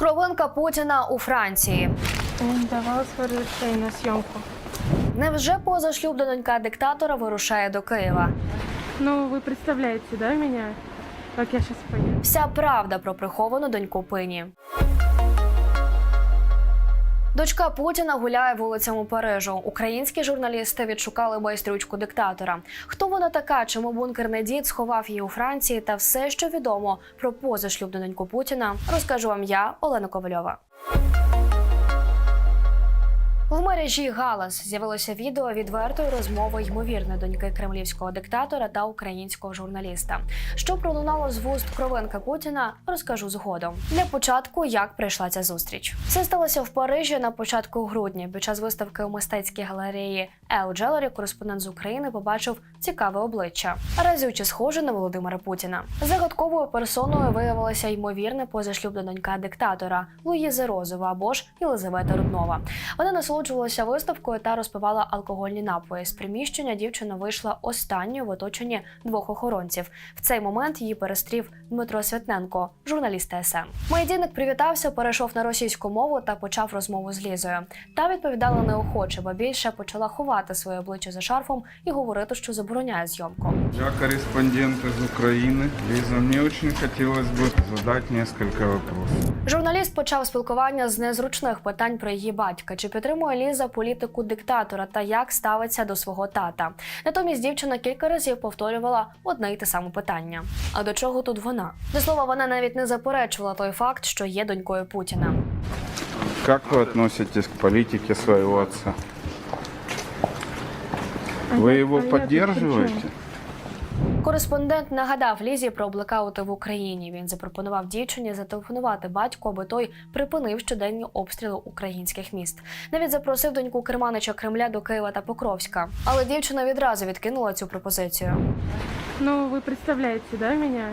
Кровинка Путіна у Франції. Він давав разрешение на съемку. Невже позашлюбна донька диктатора вирушає до Києва? Ну, ви представляєте, да, мене? Як я зараз поїду? Вся правда про приховану доньку Пині. Дочка Путіна гуляє вулицями Парижу. Українські журналісти відшукали майстрючку диктатора. Хто вона така? Чому бункерний дід сховав її у Франції? Та все, що відомо про позашлюбну доньку Путіна, розкажу вам я, Олена Ковальова. В мережі Галас з'явилося відео відвертої розмови ймовірної доньки кремлівського диктатора та українського журналіста. Що пролунало з вуст кровинка Путіна, розкажу згодом. Для початку, як прийшла ця зустріч. Це сталося в Парижі на початку грудня. Під час виставки у мистецькій галереї Ел Джелері кореспондент з України побачив цікаве обличчя, разюче схоже на Володимира Путіна. Загадковою персоною виявилася ймовірна позашлюбна донька диктатора Луїза Розова або ж Єлизавета Руднова. Вона насолоджувалася виставкою та розпивала алкогольні напої. З приміщення дівчина вийшла останньою в оточенні двох охоронців. В цей момент її перестрів Дмитро Святненко, журналіст ТСН. Майдінник привітався, перейшов на російську мову та почав розмову з Лізою. Та відповідала неохоче, бо більше почала ховати своє обличчя за шарфом і говорити, що забороняє зйомку. Я корреспондент из Украины. Лиза, мне очень хотелось бы задать несколько вопросов. Журналіст почав спілкування з незручних питань про її батька. Чи підтримує Ліза політику диктатора та як ставиться до свого тата? Натомість дівчина кілька разів повторювала одне й те саме питання: а до чого тут вона? До слова, вона навіть не заперечувала той факт, що є донькою Путіна. Как вы относитесь к политике своего отца? Вы его А Кореспондент нагадав Лізі про блекаути в Україні. Він запропонував дівчині зателефонувати батьку, аби той припинив щоденні обстріли українських міст. Навіть запросив доньку керманича Кремля до Києва та Покровська. Але дівчина відразу відкинула цю пропозицію. Ну, ви представляєте, да, меня?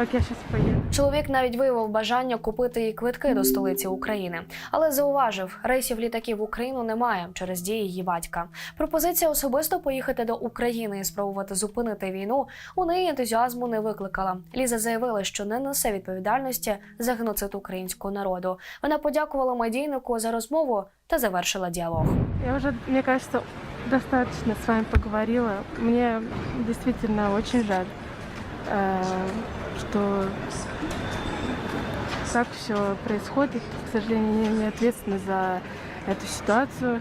Как я сейчас поеду? Чоловік навіть виявив бажання купити їй квитки до столиці України, але зауважив, рейсів літаків в Україну немає через дії її батька. Пропозиція особисто поїхати до України і спробувати зупинити війну у неї ентузіазму не викликала. Ліза заявила, що не несе відповідальності за геноцид українського народу. Вона подякувала медійнику за розмову та завершила діалог. Я уже, мне кажется, достаточно с вами поговорила. Мне действительно очень жаль, э, что так все происходит. К сожалению, я не ответственна за эту ситуацию.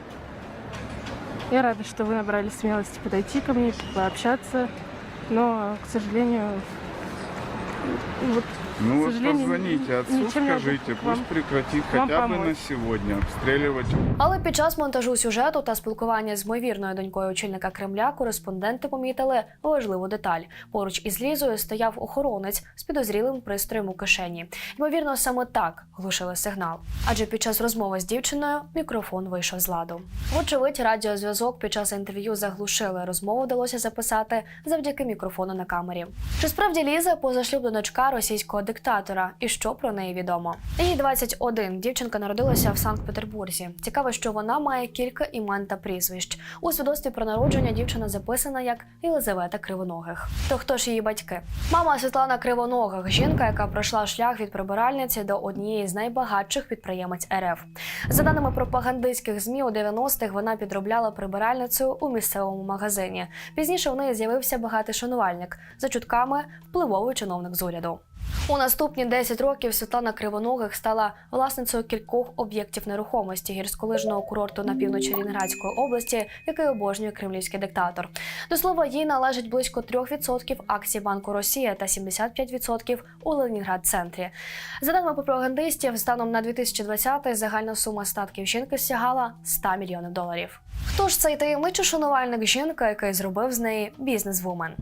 Я рада, что вы набрали смелости подойти ко мне, пообщаться. Но, к сожалению, вот, Ну вот позвоните отцу, скажите, пусть прекратит хотя бы на помочь. сегодня обстреливать Але під час монтажу сюжету та спілкування з ймовірною донькою очільника Кремля кореспонденти помітили важливу деталь. Поруч із Лізою стояв охоронець з підозрілим пристроєм у кишені. Ймовірно, саме так глушили сигнал. Адже під час розмови з дівчиною мікрофон вийшов з ладу. Вочевидь, радіозв'язок під час інтерв'ю заглушили. Розмову вдалося записати завдяки мікрофону на камері. Чи справді Ліза позашлюбна дочка російського диктатора? І що про неї відомо? Їй 21. Дівчинка народилася в Санкт-Петербурзі. Цікаво, що вона має кілька імен та прізвищ. У свідоцтві про народження дівчина записана як Єлизавета Кривоногих. То хто ж її батьки? Мама Світлана Кривоногих, жінка, яка пройшла шлях від прибиральниці до однієї з найбагатших підприємець РФ. За даними пропагандистських змі, у 90-х вона підробляла прибиральницею у місцевому магазині. Пізніше в неї з'явився багатий шанувальник за чутками впливовий чиновник з уряду. У наступні 10 років Світлана Кривоногих стала власницею кількох об'єктів нерухомості гірськолижного курорту на півночі Лінградської області, який обожнює кремлівський диктатор. До слова, їй належить близько 3% акцій Банку Росія та 75% у Ленінград центрі. За даними пропагандистів, станом на 2020 загальна сума статків жінки сягала 100 мільйонів доларів. Ж цей таємничий шанувальник жінка, який зробив з неї бізнес-вумен?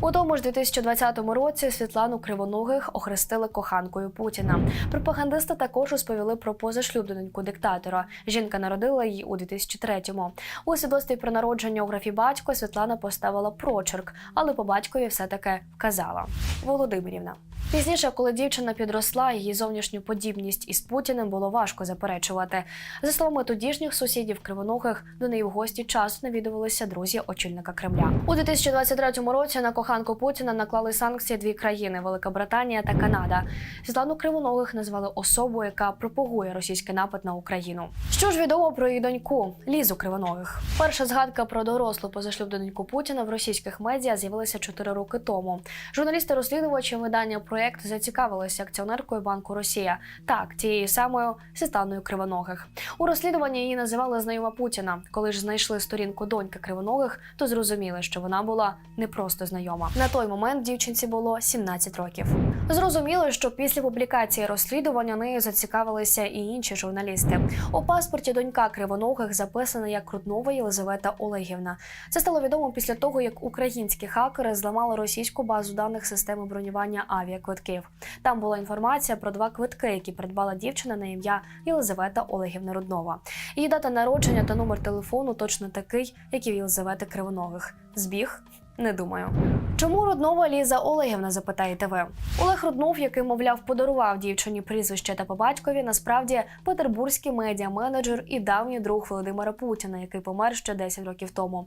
У тому ж 2020 році Світлану Кривоногих охрестили коханкою Путіна. Пропагандисти також розповіли про позашлюбну диктатора. Жінка народила її у 2003-му. У свідоцтві про народження у графі батько Світлана поставила прочерк, але по батькові все таки вказала Володимирівна. Пізніше, коли дівчина підросла, її зовнішню подібність із Путіним було важко заперечувати. За словами тодішніх сусідів кривоногих, до неї в гості часто навідувалися друзі очільника Кремля. У 2023 році на коханку Путіна наклали санкції дві країни Велика Британія та Канада. Світлану Кривоногих назвали особою, яка пропагує російський напад на Україну. Що ж відомо про її доньку Лізу Кривоногих? Перша згадка про дорослу позашлюбну доньку Путіна в російських медіа з'явилася 4 роки тому. Журналісти-розслідувачі видання проєкт зацікавилися акціонеркою банку Росія. Так, тією самою Світланою Кривоногих. У розслідуванні її називали знайома Путіна. Коли ж знайшли сторінку доньки Кривоногих, то зрозуміли, що вона була не просто знайома. На той момент дівчинці було 17 років. Зрозуміло, що після публікації розслідування нею зацікавилися і інші журналісти. У паспорті донька Кривоногих записана як Руднова Єлизавета Олегівна. Це стало відомо після того, як українські хакери зламали російську базу даних системи бронювання авіаквитків. Там була інформація про два квитки, які придбала дівчина на ім'я Єлизавета Олегівна Руднова. Її дата народження та номер телефону точно такий, як і в Єлизавети Кривоногих. Збіг? Не думаю. Чому Руднова Ліза Олегівна, запитаєте ви? Олег Руднов, який, мовляв, подарував дівчині прізвище та по батькові, насправді петербурзький медіа-менеджер і давній друг Володимира Путіна, який помер ще 10 років тому.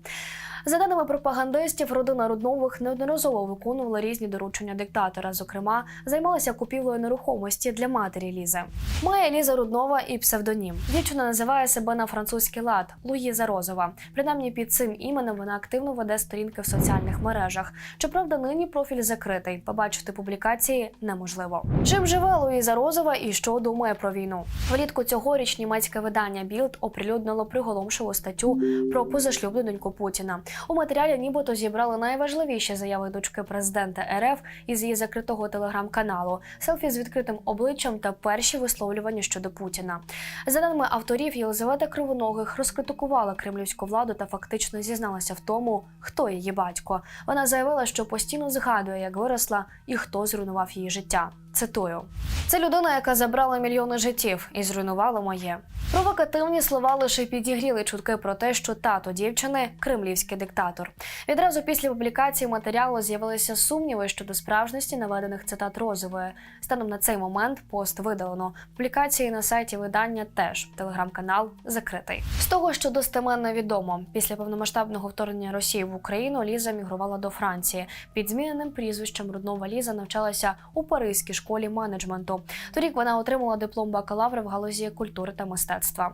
За даними пропагандистів, родина Руднових неодноразово виконувала різні доручення диктатора. Зокрема, займалася купівлею нерухомості для матері Лізи. Має Ліза Руднова і псевдонім. Дівчина називає себе на французький лад Луїза Розова. Принаймні під цим іменем вона активно веде сторінки в соціальних мережах. Щоправда, нині профіль закритий. Побачити публікації неможливо. Чим живе Луїза Розова і що думає про війну? Влітку цьогоріч німецьке видання Білд оприлюднило приголомшиву статтю про позашлюбну доньку Путіна. У матеріалі нібито зібрали найважливіші заяви дочки президента РФ із її закритого телеграм-каналу, селфі з відкритим обличчям та перші висловлювання щодо Путіна. За даними авторів, Єлизавета Кривоногих розкритикувала кремлівську владу та фактично зізналася в тому, хто її батько. Вона заявила, що постійно згадує, як виросла і хто зруйнував її життя. Цитую: це людина, яка забрала мільйони життів і зруйнувала моє. Провокативні слова лише підігріли чутки про те, що тато дівчини кремлівський диктатор. Відразу після публікації матеріалу з'явилися сумніви щодо справжності наведених цитат Розової. Станом на цей момент пост видалено. Публікації на сайті видання теж телеграм-канал закритий. З того, що достеменно відомо, після повномасштабного вторгнення Росії в Україну Ліза мігрувала до Франції. Під зміненим прізвищем Руднова Ліза навчалася у Паризькій школі менеджменту. Торік вона отримала диплом бакалавра в галузі культури та мистецтва.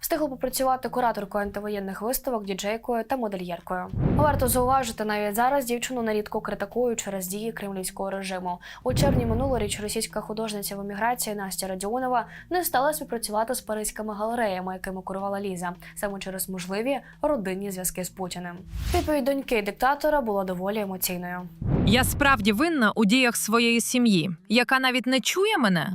Встигла попрацювати кураторкою антивоєнних виставок, діджейкою та модельєркою. Варто зауважити, навіть зараз дівчину нерідко критикують через дії кремлівського режиму. У червні минулоріч російська художниця в еміграції Настя Радіонова не стала співпрацювати з паризькими галереями, якими курувала Ліза, саме через можливі родинні зв'язки з Путіним. Відповідь доньки диктатора була доволі емоційною. Я справді винна у діях своєї сім'ї, яка навіть не чує мене.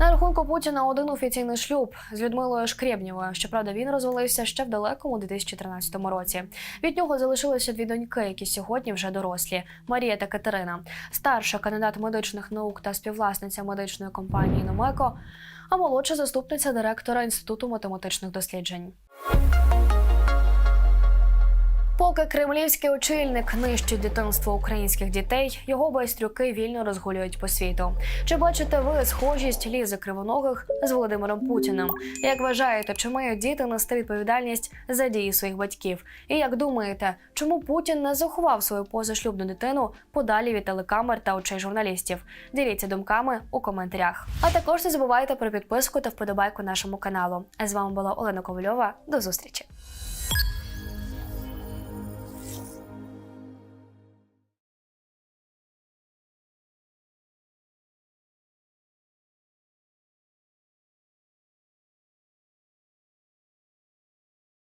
На рахунку Путіна один офіційний шлюб з Людмилою Шкрєбнєвою. Щоправда, він розвалився ще в далекому 2013 році. Від нього залишилися дві доньки, які сьогодні вже дорослі Марія та Катерина. Старша кандидат медичних наук та співвласниця медичної компанії Номеко, а молодша заступниця директора інституту математичних досліджень. Поки кремлівський очільник нищить дитинство українських дітей, його байстрюки вільно розгулюють по світу. Чи бачите ви схожість лізи кривоногих з Володимиром Путіним? Як вважаєте, чи мають діти нести відповідальність за дії своїх батьків? І як думаєте, чому Путін не заховав свою позашлюбну дитину подалі від телекамер та очей журналістів? Діліться думками у коментарях. А також не забувайте про підписку та вподобайку нашому каналу. А з вами була Олена Ковальова. До зустрічі.